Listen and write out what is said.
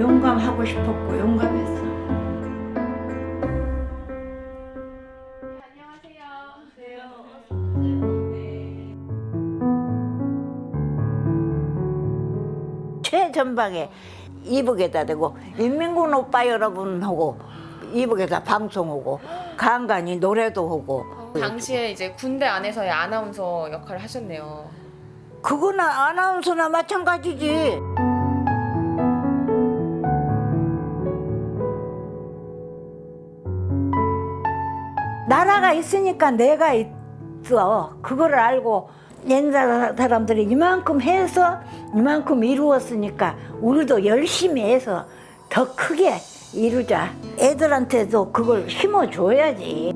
용감하고 싶었고 용감했어. 네. 전방에 이북에다 대고 인민군 오빠 여러분하고 이북에다 방송하고 간간히 노래도 하고 당시에 이제 군대 안에서의 아나운서 역할을 하셨네요. 그거는 아나운서나 마찬가지지. 나라가 있으니까 내가 있어. 그거를 알고 옛날 사람들이 이만큼 해서 이만큼 이루었으니까 우리도 열심히 해서 더 크게 이루자. 애들한테도 그걸 힘을 줘야지.